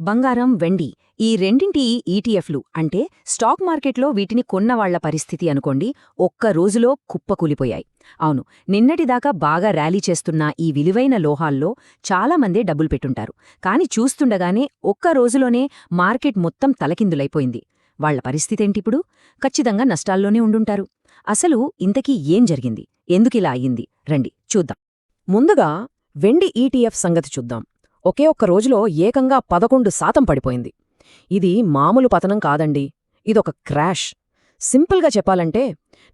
బంగారం వెండి ఈ రెండింటి ఈటీఎఫ్లు అంటే స్టాక్ మార్కెట్లో వీటిని కొన్నవాళ్ళ పరిస్థితి అనుకోండి ఒక్క రోజులో కుప్పకూలిపోయాయి అవును నిన్నటిదాకా బాగా ర్యాలీ చేస్తున్న ఈ విలువైన లోహాల్లో చాలామందే డబ్బులు పెట్టుంటారు. కాని చూస్తుండగానే ఒక్క రోజులోనే మార్కెట్ మొత్తం తలకిందులైపోయింది. వాళ్ళ పరిస్థితేంటిప్పుడు? ఖచ్చితంగా నష్టాల్లోనే ఉండుంటారు. అసలు ఇంతకీ ఏం జరిగింది? ఎందుకిలా అయ్యింది? రండి చూద్దాం. ముందుగా వెండి ఈటీఎఫ్ సంగతి చూద్దాం. ఒకే ఒక్క రోజులో ఏకంగా పదకొండు శాతం పడిపోయింది. ఇది మామూలు పతనం కాదండి. ఇదొక క్రాష్. సింపుల్గా చెప్పాలంటే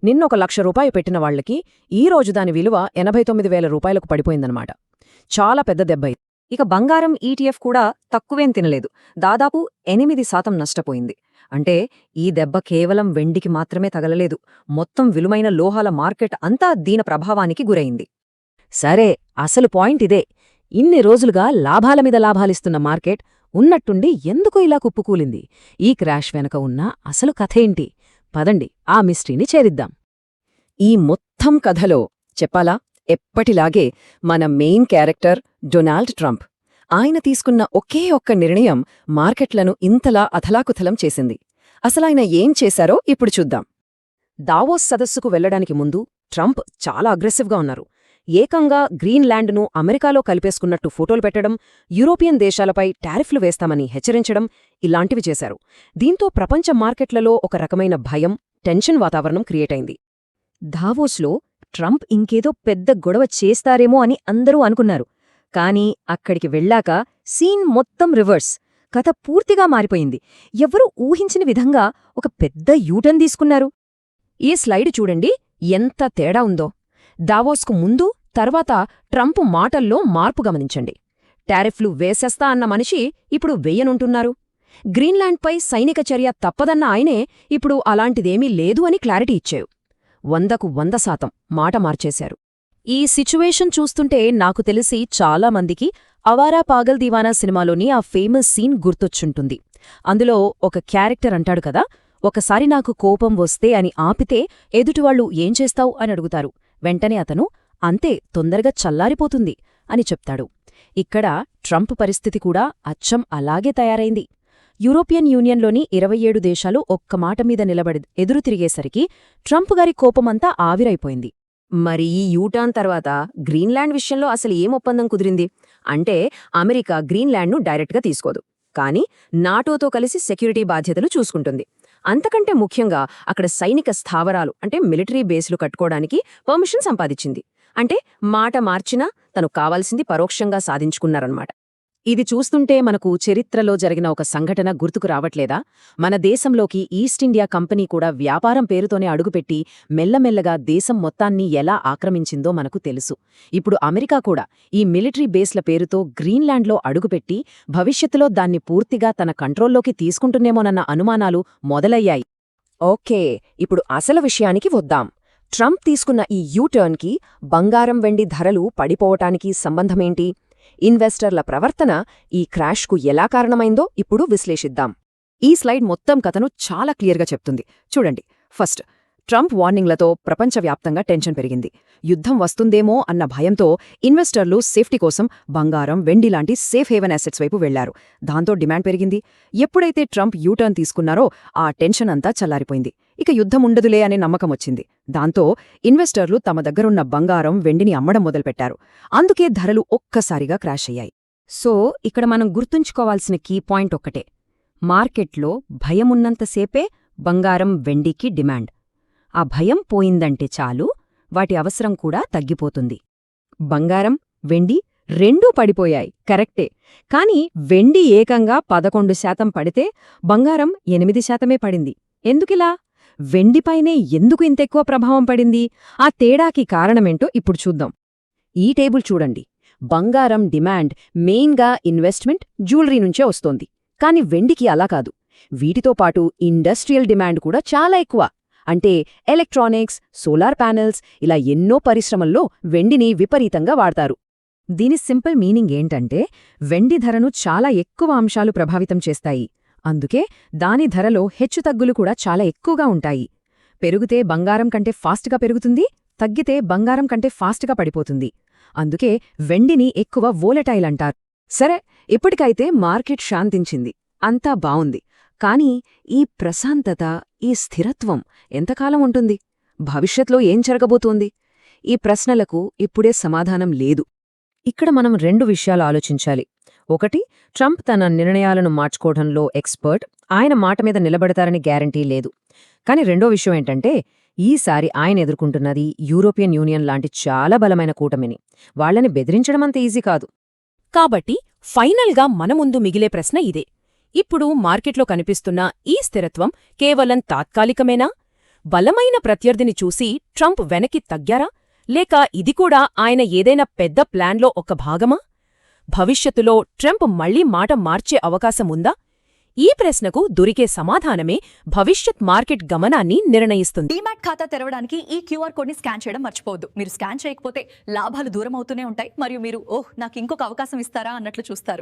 నిన్నొక లక్ష రూపాయి పెట్టిన వాళ్ళకి ఈ రోజు దాని విలువ ఎనభై తొమ్మిది వేల రూపాయలకు పడిపోయిందనమాట చాలా పెద్ద దెబ్బ ఇక బంగారం ఈటీఎఫ్ కూడా తక్కువేం తినలేదు. దాదాపు ఎనిమిది శాతం నష్టపోయింది. అంటే ఈ దెబ్బ కేవలం వెండికి మాత్రమే తగలలేదు. మొత్తం విలువైన లోహాల మార్కెట్ అంతా దీని ప్రభావానికి గురైంది. సరే అసలు పాయింట్ ఇదే. ఇన్ని రోజులుగా లాభాల మీద లాభాలిస్తున్న మార్కెట్ ఉన్నట్టుండి ఎందుకు ఇలా కుప్పుకూలింది. ఈ క్రాష్ వెనక ఉన్న అసలు కథేంటి పదండి ఆ మిస్టరీని చేరిద్దాం. ఈ మొత్తం కథలో చెప్పాలా? ఎప్పటిలాగే మన మెయిన్ క్యారెక్టర్ డొనాల్డ్ ట్రంప్. ఆయన తీసుకున్న ఒకే ఒక్క నిర్ణయం మార్కెట్లను ఇంతలా అథలాకుథలం చేసింది. అసలాయన ఏం చేశారో ఇప్పుడు చూద్దాం. దావోస్ సదస్సుకు వెళ్ళడానికి ముందు ట్రంప్ చాలా అగ్రెసివ్గా ఉన్నారు. ఏకంగా గ్రీన్లాండ్ను అమెరికాలో కలిపేసుకున్నట్టు ఫోటోలు పెట్టడం యూరోపియన్ దేశాలపై టారిఫ్లు వేస్తామని హెచ్చరించడం ఇలాంటివి చేశారు. దీంతో ప్రపంచ మార్కెట్లలో ఒక రకమైన భయం టెన్షన్ వాతావరణం క్రియేటైంది దావోస్లో ట్రంప్ ఇంకేదో పెద్ద గొడవ చేస్తారేమో అని అందరూ అనుకున్నారు. కాని అక్కడికి వెళ్ళాక సీన్ మొత్తం రివర్స్ కథ పూర్తిగా మారిపోయింది. ఎవ్వరూ ఊహించిన విధంగా ఒక పెద్ద యూటర్న్ తీసుకున్నారు. ఈ స్లైడ్ చూడండి ఎంత తేడా ఉందో. దావోస్కు ముందు తర్వాత ట్రంప్ మాటల్లో మార్పు గమనించండి. టారిఫ్లు వేసేస్తా అన్న మనిషి ఇప్పుడు వెయ్యనుంటున్నారు గ్రీన్లాండ్పై సైనిక చర్య తప్పదన్న ఆయనే ఇప్పుడు అలాంటిదేమీ లేదు అని క్లారిటీ ఇచ్చారు. వందకు వంద శాతం మాట మార్చేశారు. ఈ సిచ్యువేషన్ చూస్తుంటే నాకు తెలిసి చాలామందికి అవారా పాగల్ దీవానా సినిమాలోని ఆ ఫేమస్ సీన్ గుర్తొచ్చుంటుంది. అందులో ఒక క్యారెక్టర్ అంటాడు కదా ఒకసారి నాకు కోపం వస్తే అని ఆపితే ఎదుటివాళ్ళు ఏం చేస్తావు అని అడుగుతారు. వెంటనే అతను అంతే తొందరగా చల్లారిపోతుంది అని చెప్తాడు. ఇక్కడ ట్రంప్ పరిస్థితి కూడా అచ్చం అలాగే తయారైంది. యూరోపియన్ యూనియన్లోని ఇరవై ఏడు దేశాలు ఒక్క మాట మీద నిలబడి ఎదురు తిరిగేసరికి ట్రంప్ గారి కోపమంతా ఆవిరైపోయింది. మరి ఈ యూటాన్ తర్వాత గ్రీన్లాండ్ విషయంలో అసలు ఏం ఒప్పందం కుదిరింది? అంటే అమెరికా గ్రీన్లాండ్ను డైరెక్ట్గా తీసుకోదు. కానీ నాటోతో కలిసి సెక్యూరిటీ బాధ్యతలు చూసుకుంటుంది. అంతకంటే ముఖ్యంగా అక్కడ సైనిక స్థావరాలు అంటే మిలిటరీ బేస్లు కట్టుకోవడానికి పర్మిషన్ సంపాదించింది. అంటే మాట మార్చినా తను కావాల్సింది పరోక్షంగా సాధించుకున్నారన్నమాట. ఇది చూస్తుంటే మనకు చరిత్రలో జరిగిన ఒక సంఘటన గుర్తుకు రావట్లేదా? మన దేశంలోకి ఈస్ట్ ఇండియా కంపెనీ కూడా వ్యాపారం పేరుతోనే అడుగుపెట్టి మెల్లమెల్లగా దేశం మొత్తాన్ని ఎలా ఆక్రమించిందో మనకు తెలుసు. ఇప్పుడు అమెరికా కూడా ఈ మిలిటరీ బేస్ల పేరుతో గ్రీన్లాండ్లో అడుగుపెట్టి భవిష్యత్తులో దాన్ని పూర్తిగా తన కంట్రోల్లోకి తీసుకుంటున్నేమోనన్న అనుమానాలు మొదలయ్యాయి. ఓకే ఇప్పుడు అసలు విషయానికి వద్దాం. ట్రంప్ తీసుకున్న ఈ యూటర్న్కి బంగారం వెండి ధరలు పడిపోవటానికి సంబంధమేంటి? ఇన్వెస్టర్ల ప్రవర్తన ఈ క్రాష్కు ఎలా కారణమైందో ఇప్పుడు విశ్లేషిద్దాం. ఈ స్లైడ్ మొత్తం కథను చాలా క్లియర్గా చెప్తుంది. చూడండి. ఫస్ట్ ట్రంప్ వార్నింగ్లతో ప్రపంచవ్యాప్తంగా టెన్షన్ పెరిగింది. యుద్ధం వస్తుందేమో అన్న భయంతో ఇన్వెస్టర్లు సేఫ్టీ కోసం బంగారం వెండి లాంటి సేఫ్ హేవెన్ అసెట్స్ వైపు వెళ్ళారు. దాంతో డిమాండ్ పెరిగింది. ఎప్పుడైతే ట్రంప్ యూటర్న్ తీసుకున్నారో ఆ టెన్షన్ అంతా చల్లారిపోయింది. ఇక యుద్ధం ఉండదులే అనే నమ్మకం వచ్చింది. దాంతో ఇన్వెస్టర్లు తమ దగ్గరున్న బంగారం వెండిని అమ్మడం మొదలుపెట్టారు. అందుకే ధరలు ఒక్కసారిగా క్రాష్ అయ్యాయి. సో ఇక్కడ మనం గుర్తుంచుకోవాల్సిన కీ పాయింట్ ఒక్కటే. మార్కెట్లో భయమున్నంతసేపే బంగారం వెండికి డిమాండ్. ఆ భయం పోయిందంటే చాలు వాటి అవసరం కూడా తగ్గిపోతుంది. బంగారం వెండి రెండూ పడిపోయాయి కరెక్టే. కాని వెండి ఏకంగా పదకొండు శాతం పడితే బంగారం ఎనిమిది శాతమే పడింది. ఎందుకిలా? వెండిపైనే ఎందుకు ఇంతెక్కువ ప్రభావం పడింది? ఆ తేడాకి కారణమేంటో ఇప్పుడు చూద్దాం. ఈ టేబుల్ చూడండి. బంగారం డిమాండ్ మెయిన్గా ఇన్వెస్ట్మెంట్ జ్యువెలరీ నుంచే వస్తోంది. కాని వెండికి అలా కాదు. వీటితో పాటు ఇండస్ట్రియల్ డిమాండ్ కూడా చాలా ఎక్కువ. అంటే ఎలక్ట్రానిక్స్ సోలార్ ప్యానెల్స్ ఇలా ఎన్నో పరిశ్రమల్లో వెండిని విపరీతంగా వాడతారు. దీని సింపుల్ మీనింగ్ ఏంటంటే వెండి ధరను చాలా ఎక్కువ అంశాలు ప్రభావితం చేస్తాయి. అందుకే దాని ధరలో హెచ్చుతగ్గులు కూడా చాలా ఎక్కువగా ఉంటాయి. పెరిగితే బంగారం కంటే ఫాస్ట్గా పెరుగుతుంది తగ్గితే బంగారం కంటే ఫాస్ట్గా పడిపోతుంది. అందుకే వెండిని ఎక్కువ వోలటైల్ అంటారు. సరే ఇప్పటికైతే మార్కెట్ శాంతించింది. అంతా బావుంది. కానీ ఈ ప్రశాంతత ఈ స్థిరత్వం ఎంతకాలం ఉంటుంది? భవిష్యత్లో ఏం జరగబోతోంది? ఈ ప్రశ్నలకు ఇప్పుడే సమాధానం లేదు. ఇక్కడ మనం రెండు విషయాలు ఆలోచించాలి. ఒకటి ట్రంప్ తన నిర్ణయాలను మార్చుకోవడంలో ఎక్స్పర్ట్ ఆయన మాట మీద నిలబడతారని గ్యారంటీ లేదు. కాని రెండో విషయం ఏంటంటే ఈసారి ఆయన ఎదుర్కొంటున్నది యూరోపియన్ యూనియన్ లాంటి చాలా బలమైన కూటమిని. వాళ్ళని బెదిరించడం అంత ఈజీ కాదు. కాబట్టి ఫైనల్గా మన ముందు మిగిలే ప్రశ్న ఇదే. ఇప్పుడు మార్కెట్లో కనిపిస్తున్న ఈ స్థిరత్వం కేవలం తాత్కాలికమేనా? బలమైన ప్రత్యర్థిని చూసి ట్రంప్ వెనక్కి తగ్గారా? లేక ఇది కూడా ఆయన ఏదైనా పెద్ద ప్లాన్లో ఒక భాగమా? భవిష్యత్తులో ట్రంప్ మళ్ళీ మాట మార్చే అవకాశముందా ఈ ప్రశ్నకు దొరికే సమాధానమే భవిష్యత్ మార్కెట్ గమనాన్ని నిర్ణయిస్తుంది. డిమాట్ ఖాతా తెరవడానికి ఈ క్యూఆర్ కోడ్ని స్కాన్ చేయడం మర్చిపోవద్దు. మీరు స్కాన్ చేయకపోతే లాభాలు దూరం అవుతూనే ఉంటాయి. మరియు మీరు ఓహ్ నాకు ఇంకొక అవకాశం ఇస్తారా అన్నట్లు చూస్తారు.